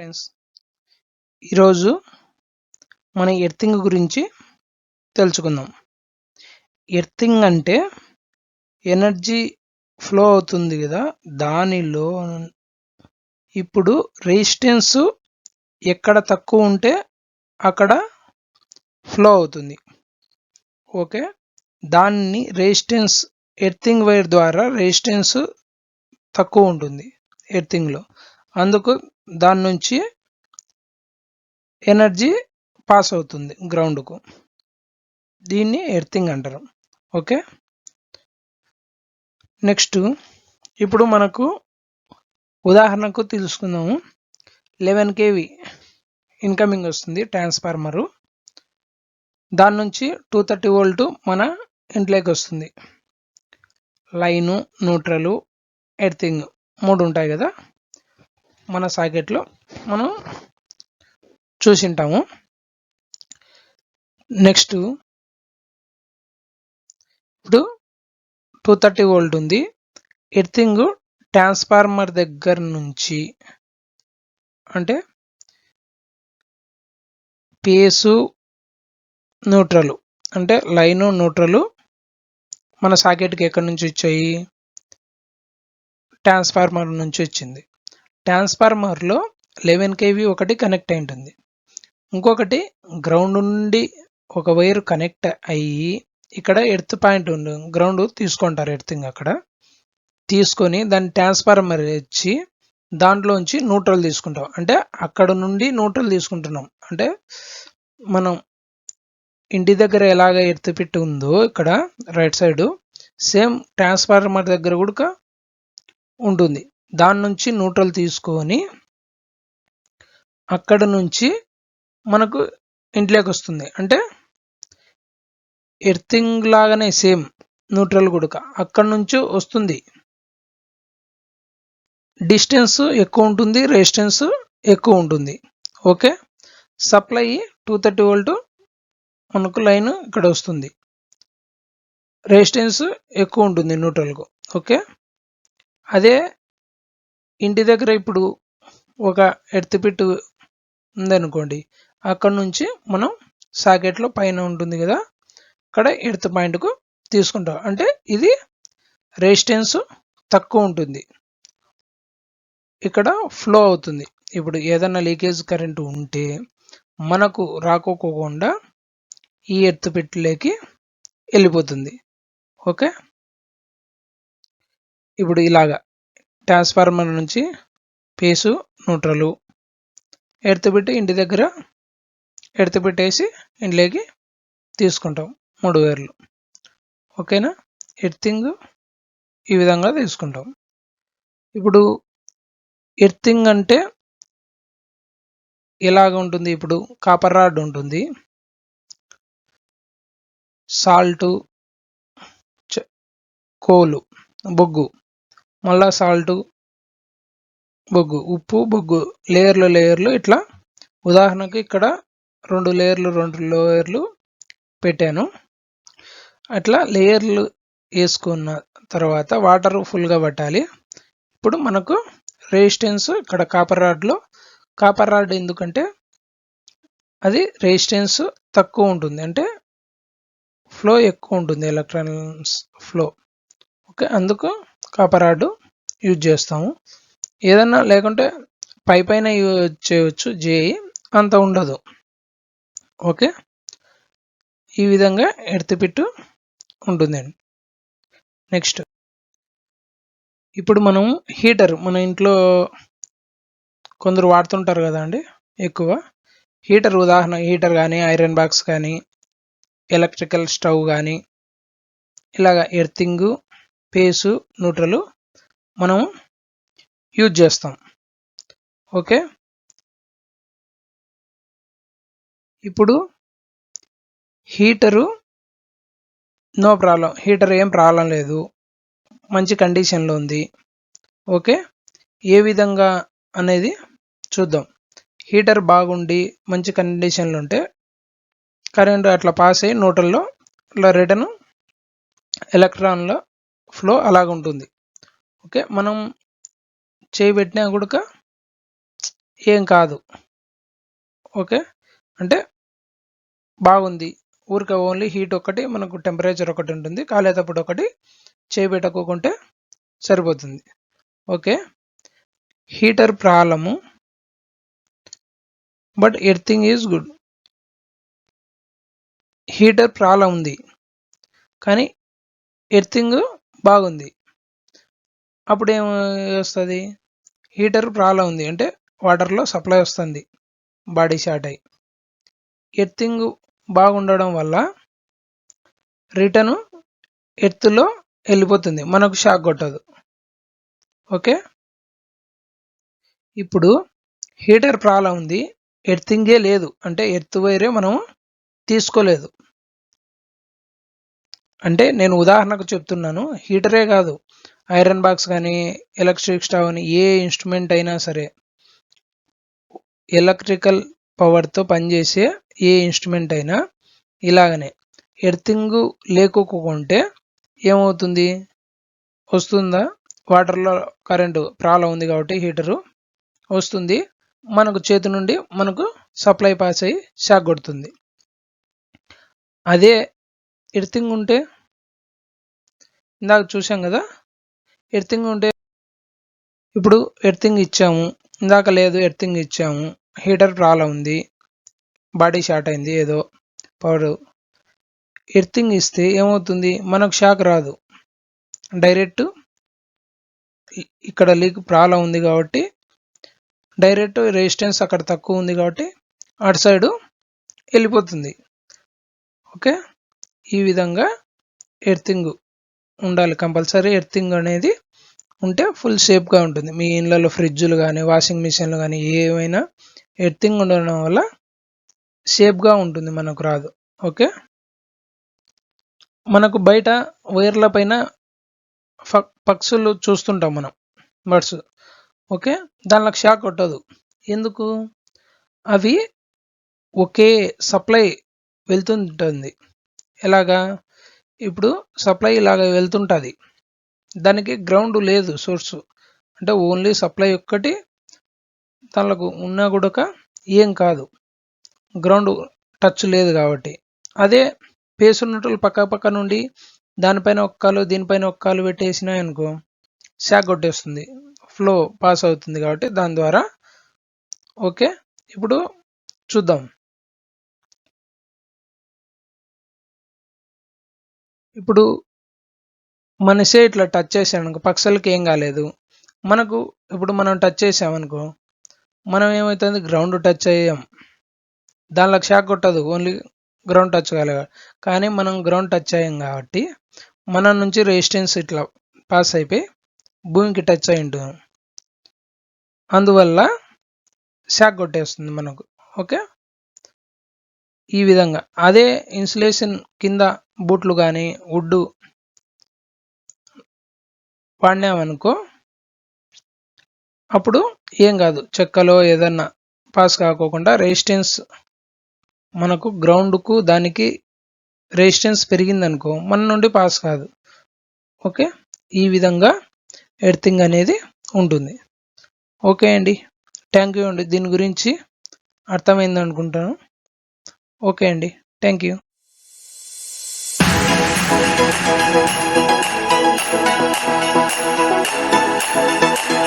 Friends ఈరోజు మన earthing గురించి తెలుసుకుందాం. ఎర్థింగ్ అంటే ఎనర్జీ ఫ్లో అవుతుంది కదా దానిలో ఇప్పుడు రెసిస్టెన్స్ ఎక్కడ తక్కువ ఉంటే అక్కడ ఫ్లో అవుతుంది. ఓకే? దాన్ని రెసిస్టెన్స్ ఎర్థింగ్ వైర్ ద్వారా రెసిస్టెన్స్ తక్కువ ఉంటుంది ఎర్థింగ్లో అందుకు దాని నుంచి ఎనర్జీ పాస్ అవుతుంది గ్రౌండ్కు. దీన్ని ఎర్తింగ్ అంటారు. ఓకే? నెక్స్ట్ ఇప్పుడు మనకు ఉదాహరణకు తెలుసుకుందాము. లెవెన్ కేవీ ఇన్కమింగ్ వస్తుంది ట్రాన్స్ఫార్మరు. దాని నుంచి టూ థర్టీ వోల్ట్ మన ఇంట్లోకి వస్తుంది. లైను న్యూట్రలు ఎర్తింగ్ మూడు ఉంటాయి కదా? మన సాకెట్లో మనం చూసింటాము. నెక్స్ట్ ఇప్పుడు టూ థర్టీ వోల్ట్ ఉంది. ఎర్థింగ్ ట్రాన్స్ఫార్మర్ దగ్గర నుంచి అంటే పేసు న్యూట్రల్ అంటే లైను న్యూట్రల్ మన సాకెట్కి ఎక్కడి నుంచి వచ్చాయి? ట్రాన్స్ఫార్మర్ నుంచి వచ్చింది. ట్రాన్స్ఫార్మర్లో లెవెన్ కేవీ ఒకటి కనెక్ట్ అయి ఉంటుంది. ఇంకొకటి గ్రౌండ్ నుండి ఒక వైర్ కనెక్ట్ అయ్యి ఇక్కడ ఎర్త్ పాయింట్ ఉంది గ్రౌండ్ తీసుకుంటారు ఎర్తింగ్ అక్కడ. తీసుకొని దాన్ని ట్రాన్స్ఫార్మర్ ఇచ్చి దాంట్లోంచి న్యూట్రల్ తీసుకుంటాం. అంటే అక్కడ నుండి న్యూట్రల్ తీసుకుంటున్నాం. అంటే మనం ఇంటి దగ్గర ఎలాగ ఎర్త్ పెట్టి ఉందో ఇక్కడ రైట్ సైడ్ సేమ్ ట్రాన్స్ఫార్మర్ దగ్గర కూడా ఉంటుంది. దాని నుంచి న్యూట్రల్ తీసుకొని అక్కడ నుంచి మనకు ఇంట్లోకి వస్తుంది. అంటే ఎర్తింగ్ లాగానే సేమ్ న్యూట్రల్ గుడక. అక్కడ నుంచి వస్తుంది. డిస్టెన్స్ ఎక్కువ ఉంటుంది రెసిస్టెన్స్ ఎక్కువ ఉంటుంది. Okay? Supply two thirty volt మనకు లైన్ ఇక్కడ వస్తుంది. రెసిస్టెన్స్ ఎక్కువ ఉంటుంది న్యూట్రల్కు ఓకే? అదే ఇంటి దగ్గర ఇప్పుడు ఒక ఎర్త్ పిట్ ఉందనుకోండి అక్కడ నుంచి మనం సాకెట్లో పైన ఉంటుంది కదా అక్కడ ఎర్త్ పాయింట్కు తీసుకుంటాం. అంటే ఇది రెసిస్టెన్స్ తక్కువ ఉంటుంది. ఇక్కడ ఫ్లో అవుతుంది. ఇప్పుడు ఏదైనా లీకేజ్ కరెంటు ఉంటే మనకు రాకోకుండా ఈ ఎర్త్ పెట్టిలోకి వెళ్ళిపోతుంది. ఓకే? ఇప్పుడు ఇలాగా. ట్రాన్స్ఫార్మర్ నుంచి పేసు న్యూట్రలు. ఎడతపెట్టి ఇంటి దగ్గర ఎడతపెట్టేసి ఇంట్లోకి తీసుకుంటాం మూడు వేర్లు. ఓకేనా? ఎర్తింగ్ ఈ విధంగా తీసుకుంటాం. ఇప్పుడు ఎర్తింగ్ అంటే ఎలాగ ఉంటుంది? ఇప్పుడు కాపర్ రాడ్ ఉంటుంది. సాల్టు కోలు బొగ్గు. మళ్ళా సాల్టు బొగ్గు ఉప్పు బొగ్గు లేయర్లు లేయర్లు ఇట్లా ఉదాహరణకు ఇక్కడ రెండు లేయర్లు రెండు లేయర్లు పెట్టాను. అట్లా లేయర్లు వేసుకున్న తర్వాత వాటర్ ఫుల్గా పట్టాలి. ఇప్పుడు మనకు రెసిస్టెన్స్ ఇక్కడ కాపర్ రాడ్లో కాపర్ రాడ్ ఎందుకంటే అది రెసిస్టెన్స్ తక్కువ ఉంటుంది. అంటే ఫ్లో ఎక్కువ ఉంటుంది ఎలక్ట్రానిక్స్ ఫ్లో ఓకే అందుకు కాపర్ రాడ్ యూజ్ చేస్తాము. ఏదన్నా లేకుంటే పై పైన యూజ్ చేయవచ్చు జేఈ అంత ఉండదు. ఓకే? ఈ విధంగా ఎడతపిట్టు ఉంటుందండి. నెక్స్ట్. ఇప్పుడు మనం హీటర్ మన ఇంట్లో కొందరు వాడుతుంటారు కదా అండి ఎక్కువ. హీటర్ ఉదాహరణ హీటర్ కానీ ఐరన్ బాక్స్ కానీ ఎలక్ట్రికల్ స్టవ్ కానీ ఇలాగ ఎర్తింగు పేసు న్యూట్రలు మనం యూజ్ చేస్తాం. ఓకే? ఇప్పుడు హీటరు నో ప్రాబ్లం. హీటర్ ఏం ప్రాబ్లం లేదు. మంచి కండిషన్లో ఉంది. ఓకే? ఏ విధంగా అనేది చూద్దాం. హీటర్ బాగుండి మంచి కండిషన్లో ఉంటే కరెంట్ అట్లా పాస్ అయ్యి న్యూట్రల్లో ఇట్లా రిటర్న్ ఎలక్ట్రాన్లో ఫ్లో అలాగ ఉంటుంది ఓకే మనం చేయి పెట్టినా కూడా ఏం కాదు. ఓకే అంటే బాగుంది. ఊరికే ఓన్లీ హీట్ ఒకటి మనకు టెంపరేచర్ ఒకటి ఉంటుంది. కాలేటప్పుడు ఒకటి చేయి పెట్టకోకుంటే సరిపోతుంది. Okay heater problem. But earthing is good. Heater problem ఉంది కానీ ఎర్థింగ్ బాగుంది. అప్పుడు ఏం వస్తుంది? హీటర్ ప్రాబ్లం ఉంది. అంటే వాటర్లో సప్లై వస్తుంది. బాడీ షార్ట్ అయ్యి ఎర్తింగ్ బాగుండడం వల్ల రిటర్న్ ఎర్త్లో వెళ్ళిపోతుంది మనకు షాక్ కొట్టదు. ఓకే? ఇప్పుడు హీటర్ ప్రాబ్లం ఉంది. ఎర్తింగే లేదు. అంటే ఎర్త్ వైరే మనం తీసుకోలేదు. అంటే నేను ఉదాహరణకు చెప్తున్నాను హీటరే కాదు. ఐరన్ బాక్స్ కానీ ఎలక్ట్రిక్ స్టవ్ అని ఏ ఇన్స్ట్రుమెంట్ అయినా సరే ఎలక్ట్రికల్ పవర్తో పనిచేసే ఏ ఇన్స్ట్రుమెంట్ అయినా ఇలాగనే. ఎర్తింగ్ లేకుంటే ఏమవుతుంది? వస్తుందా? వాటర్లో కరెంటు ప్రాబ్లం ఉంది కాబట్టి హీటరు వస్తుంది. మనకు చేతి నుండి మనకు సప్లై పాస్ అయ్యి షాక్ కొడుతుంది. అదే ఎర్తింగ్ ఉంటే ఇందాక చూసాం కదా? ఎర్తింగ్ ఉంటే ఇప్పుడు ఎర్తింగ్ ఇచ్చాము. ఇందాక లేదు ఎర్తింగ్ ఇచ్చాము. హీటర్ ప్రాబ్లం ఉంది. బాడీ షార్ట్ అయింది ఏదో పవర్ ఎర్తింగ్ ఇస్తే ఏమవుతుంది? మనకు షాక్ రాదు. డైరెక్ట్ ఇక్కడ లీక్ ప్రాబ్లం ఉంది కాబట్టి డైరెక్ట్ రెసిస్టెన్స్ అక్కడ తక్కువ ఉంది కాబట్టి అటు సైడు వెళ్ళిపోతుంది. ఓకే? ఈ విధంగా ఎర్తింగ్ ఉండాలి. కంపల్సరీ ఎర్తింగ్ అనేది ఉంటే ఫుల్ సేఫ్గా ఉంటుంది. మీ ఇళ్ళలో ఫ్రిడ్జ్లు కానీ వాషింగ్ మిషన్లు కానీ ఏమైనా ఎర్తింగ్ ఉండడం వల్ల సేఫ్గా ఉంటుంది మనకు రాదు. ఓకే? మనకు బయట వైర్ల పైన పక్షులు చూస్తుంటాం మనం. బర్డ్స్. ఓకే? దానిలో షాక్ కొట్టదు. ఎందుకు? అవి ఒకే సప్లై వెళ్తుంటుంది. ఎలాగా? ఇప్పుడు సప్లై ఇలాగ వెళ్తుంటుంది. దానికి గ్రౌండ్ లేదు సోర్సు. అంటే ఓన్లీ సప్లై ఒక్కటి తనకు ఉన్నా కూడా ఏం కాదు. గ్రౌండ్ టచ్ లేదు కాబట్టి అదే పేస్ ఉన్నట్లు పక్క పక్క నుండి దానిపైన ఒక్కలు దీనిపైన ఒక్కలు పెట్టేసినాయి అనుకో షాక్ కొట్టేస్తుంది. ఫ్లో పాస్ అవుతుంది కాబట్టి దాని ద్వారా. ఓకే ఇప్పుడు చూద్దాం. ఇప్పుడు మనిషే ఇట్లా టచ్ చేసామనుకో పక్షులకి ఏం కాలేదు. మనకు ఇప్పుడు మనం టచ్ చేసామనుకో మనం ఏమవుతుంది గ్రౌండ్ టచ్ అయ్యాం. దానిలో షాక్ కొట్టదు. ఓన్లీ గ్రౌండ్ టచ్ కాలేదు కానీ మనం గ్రౌండ్ టచ్ అయ్యాం కాబట్టి మన నుంచి రెసిస్టెన్స్ ఇట్లా పాస్ అయిపోయి భూమికి టచ్ అయి ఉంటుంది. అందువల్ల షాక్ కొట్టేస్తుంది మనకు. ఓకే ఈ విధంగా. అదే ఇన్సులేషన్ కింద బూట్లు కానీ వుడ్ వాడినామనుకో అప్పుడు ఏం కాదు. చెక్కలో ఏదన్నా పాస్ కాకోకుండా రెసిస్టెన్స్ మనకు గ్రౌండ్కు దానికి రెసిస్టెన్స్ పెరిగిందనుకో మన నుండి పాస్ కాదు. ఓకే? ఈ విధంగా ఎర్తింగ్ అనేది ఉంటుంది. ఓకే అండి. థ్యాంక్ యూ అండి. దీని గురించి అర్థమైంది అనుకుంటాను ఓకే అండి. Thank you. フフフフ。